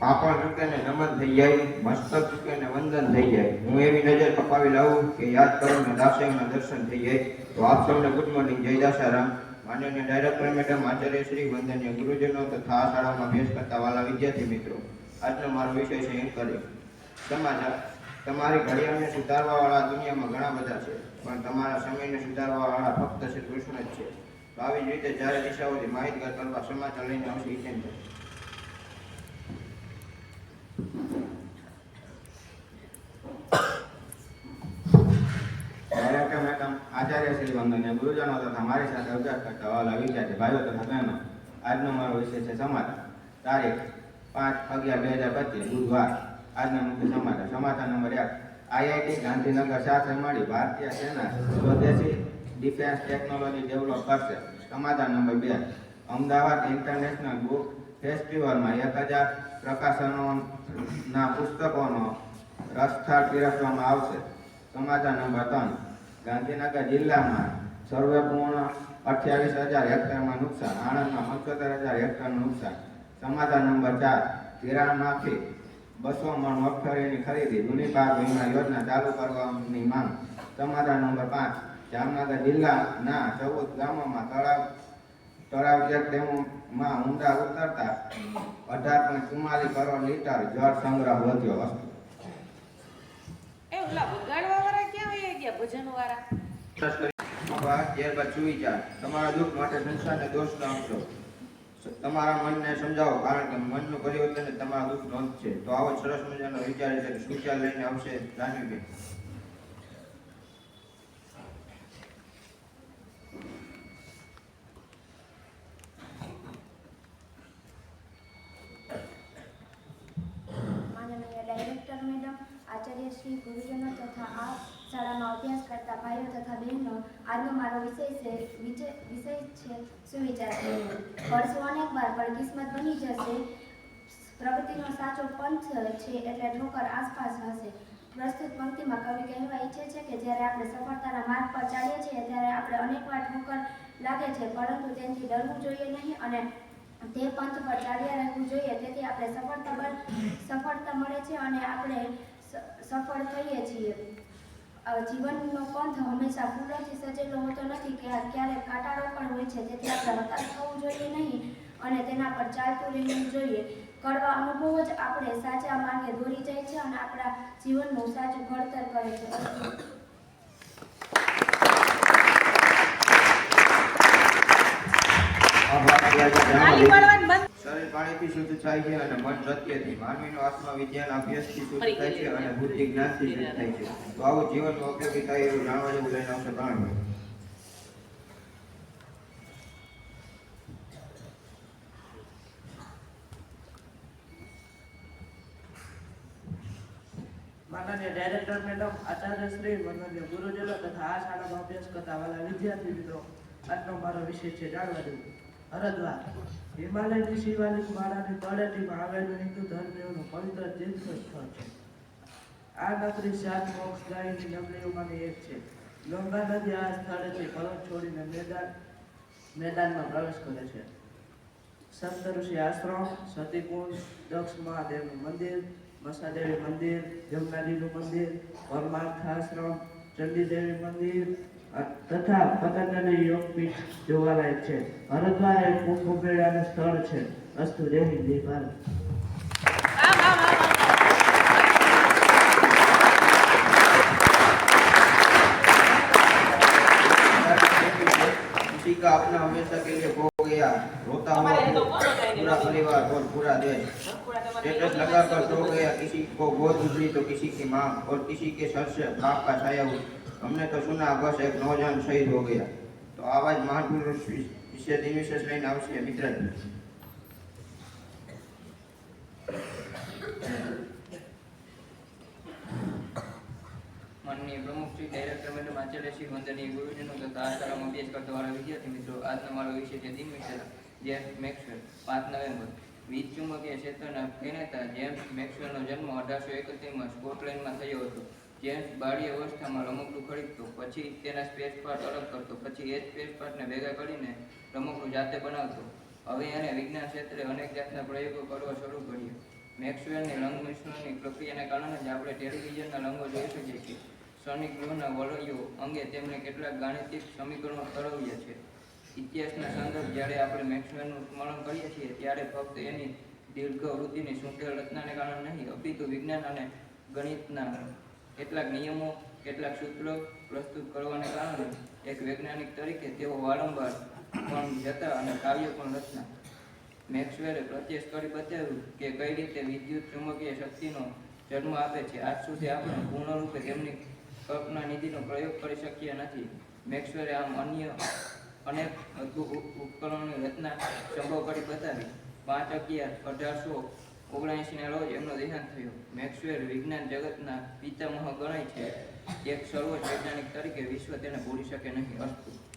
પાપણ ચૂકે ને નમન થઈ જાય, મસ્તક ચૂકે ને વંદન થઈ જાય. હું એવી નજર કપાવી લાવું કે યાદ કરો ને દાસાઈના દર્શન થઈ જાય. તો આપ સૌને ગુડ મોર્નિંગ. જય દાસારામ. માનનીય ડાયરેક્ટર મેડમ, આચાર્ય શ્રી, વંદનીય ગુરુજનો તથા આ શાળામાં અભ્યાસ કરતા વાલા વિદ્યાર્થી મિત્રો, આજનો મારો વિષય છે એન્કરિંગ સમાચાર. તમારી ઘડિયાળને સુધારવા વાળા દુનિયામાં ઘણા બધા છે, પણ તમારા સમયને સુધારવા વાળા ફક્ત શ્રી કૃષ્ણ જ છે. આવી જ રીતે જ્યારે દિશાઓથી માહિતગાર કરવા સમાચાર લઈને આવશે હિતેન્દ્ર ડાયરેક્ટર મેડમ આચાર્ય શ્રી વંદનીય ગુરુજનો તથા મારી સાથે અભ્યાસ કરતા વાલા વિદ્યાર્થી ભાઈઓ તથા બહેનો, આજનો મારો વિષય છે સમાચાર તારીખ પાંચ અગિયાર બે હજાર પચીસ, બુધવાર. આજના મુખ્ય સમાચાર સમાચાર નંબર એક, આઈઆઈટી ગાંધીનગર સાથે મળી ભારતીય સેના સ્વદેશી ડિફેન્સ ટેકનોલોજી ડેવલપ કરશે. સમાચાર નંબર બે, અમદાવાદ ઇન્ટરનેશનલ બુક ફેસ્ટિવલમાં એક હજાર પ્રકાશનોના પુસ્તકોનો રસ્થળ પીરસવામાં આવશે. સમાચાર નંબર ત્રણ ગાંધીનગર જિલ્લામાં સર્વેપૂર્ણ અઠ્યાવીસ હજાર હેક્ટરમાં નુકસાન, આણંદમાં પંચોતેર હજાર હેક્ટરનું નુકસાન. સમાધાન નંબર ચાર, ધિરાણ માફી. બસો મણ મગફળીની ખરીદી જૂની પાક વીમા યોજના ચાલુ કરવાની માંગ. સમાધાન નંબર પાંચ, જામનગર જિલ્લાના ચૌદ ગામોમાં તળાવ તળાવ ચેક ડેમોમાં ઊંડા ઉતરતા અઢાર પોઈન્ટ ચુમ્માલીસ કરોડ લીટર જળ સંગ્રહ વધ્યો હતો. ગયા ભજન વાળા. ત્યારબાદ સુવિચાર તમારા દુઃખ માટે સંસારને દોષ ન આપશો. તમારા મનને સમજાવો, કારણ કે મનનું પરિવર્તન તમારા દુઃખનો અંત છે. તો આવો સરસ મજાનો વિચાર છે સુવિચાર લઈને આવશે જાનવીબેન માનનીય ડાયરેક્ટર મેડમ આચાર્ય શ્રી ગુરુજનો તથા આ શાળામાં અભ્યાસ કરતા ભાઈઓ તથા બહેનો, આજનો મારો વિષય છે વિષય છે સુવિચાર. વર્ષો અનેક વાર પણ કિસ્મત બની જશે, પ્રગતિનો સાચો પંથ છે એટલે ઠોકર આસપાસ હશે. પ્રસ્તુત પંક્તિમાં કવિ કહેવા ઈચ્છે છે કે જ્યારે આપણે સફળતાના માર્ગ પર ચાલીએ છીએ, ત્યારે આપણે અનેકવાર ઠોકર લાગે છે, પરંતુ તેનાથી ડરવું જોઈએ નહીં અને તે પંથ પર ચાલ્યા રહેવું જોઈએ. તેથી આપણે સફળતા સફળતા મળે છે અને આપણે સફળ થઈએ છીએ. જીવનનો પંથ હંમેશા ફૂલોથી સજેલો હોતો નથી કે ક્યારેક કાંટાળો પણ હોય છે. તેથી આપણે હતાશ થવું જોઈએ નહીં અને તેના પર ચાલતું રહેવું જોઈએ. કડવા અનુભવો જ આપણે સાચા માર્ગે દોરી જાય છે અને આપણા જીવનનું સાચું ઘડતર કરે છે. શરીર પાણીથી શુદ્ધ થાય છે અને મન સત્યથી માનવીનો આત્મા અભ્યાસથી શુદ્ધ થાય છે અને બુદ્ધિ જ્ઞાનથી શુદ્ધ થાય છે. તો આવું જીવનમાં ઉપયોગી થાય એવું જાણવા જેવું લઈને આવશે પ્રાણભાઈ માનનીય ડાયરેક્ટર મેડમ આચાર્ય શ્રી માનનીય ગુરુજનો તથા આ શાળામાં અભ્યાસ કરતા વાલા વિદ્યાર્થી મિત્રો આજનો મારો વિષય છે જાણવા જેવું. હરદ્વાર. હિમાલયની શિવાલિક માળાની તળેટીમાં આવેલું હિન્દુ ધર્મીઓનું પવિત્ર તીર્થ સ્થળ છે. આ નગરી સાત મોક્ષદાયીની નગરીઓમાંની એક છે. ગંગા નદી આ સ્થળેથી પર્વત છોડીને મેદાન, મેદાનમાં પ્રવેશ કરે છે. સંત ઋષિ આશ્રમ સતીકુંડ દક્ષ મહાદેવનું મંદિર મસાદેવી મંદિર, જમનાજીનું મંદિર, પરમાર્થ આશ્રમ, ચંડીદેવી મંદિર અ, તથા પતંજલિ યોગપીઠ જોવાલાયક છે હરદ્વાર એ કુંભ મેળાનું સ્થળ છે અસ્તુ જય હિન્દ જય ભારત આમ આમ આમ આમ किसी का अपना हमेशा के लिए खो गया रोता हुआ हमारे तो कौन होता है पूरा परिवार और पूरा देश પૂરા તમારે स्टेटस लगा कर सो गया किसी को गोद उठली तो किसी की माँ और किसी के सर से पाप का छाया हुआ हमने तो सुना बस एक नौजवान शहीद हो गया तो आवाज महापुरुष विषय दिन विशेष લઈને આવશે મિત્ર માનનીય પ્રમુખ શ્રી ડાયરેક્ટર મેડમ આચાર્ય શ્રી વંદનીય ગુરુજનો તથા આ શાળામાં અભ્યાસ કરતા વાળા વિદ્યાર્થી મિત્રો આજનો મારો વિષય છે દિન વિશે જેમ્સ મેક્સવેલ પાંચ નવેમ્બર વીજ ચુંબકીય ક્ષેત્રના અભિનેતા જેમ્સ મેક્સવેલનો જન્મ અઢારસો એકત્રીસમાં સ્કોટલેન્ડમાં થયો હતો જેમ્સ બાળી અવસ્થામાં રમકડું ખરીદતો, પછી તેના સ્પેસ પાર્ટ અલગ કરતો, પછી એ સ્પેસ પાર્ટને ભેગા કરીને રમકડું જાતે બનાવતો. હવે એને વિજ્ઞાન ક્ષેત્રે અનેક જાતના પ્રયોગો કરવા શરૂ કર્યા. મેક્સવેલની રંગ મિશ્રણની પ્રક્રિયાને કારણે જ આપણે ટેલિવિઝનના રંગો જોઈ શકીએ છીએ. સોનિક ગૃહના વલયો અંગે તેમણે કેટલાક ગાણિતિક સમીકરણો તરવ્યા છે. ઇતિહાસના સંદર્ભ જ્યારે આપણે મેક્સવેલનું સ્મરણ કરીએ છીએ, ત્યારે ફક્ત એની દીર્ઘ વૃદ્ધિની સુંદર રચનાને કારણે નહીં અપિતુ વિજ્ઞાન અને ગણિતના કેટલાક નિયમો, કેટલાક સૂત્રો પ્રસ્તુત કરવાને કારણે એક વૈજ્ઞાનિક તરીકે તેઓ વારંવાર પણ જતા અને કાવ્ય પણ રચના મેક્સવેલે પ્રત્યક્ષ કરી બતાવ્યું કે કઈ રીતે વિદ્યુત ચુંબકીય શક્તિનો જન્મ આપે છે. આજ સુધી આપણે પૂર્ણરૂપે તેમની કલ્પના નિધિનો પ્રયોગ કરી શક્યા નથી. મેક્સવેલે આમ અન્ય અનેક અદ્ભુત ઉપ- ઉપકરણોની રચના સંભવ કરી બતાવી. પાંચ અગિયાર અઢારસો ઓગણએંશીના રોજ એમનો દેહાંત થયો. મેક્સવેલ વિજ્ઞાન જગતના પિતામહ ગણાય છે. એક સર્વોચ્ચ વૈજ્ઞાનિક તરીકે વિશ્વ તેને ભૂલી શકે નહીં. અસ્તુ.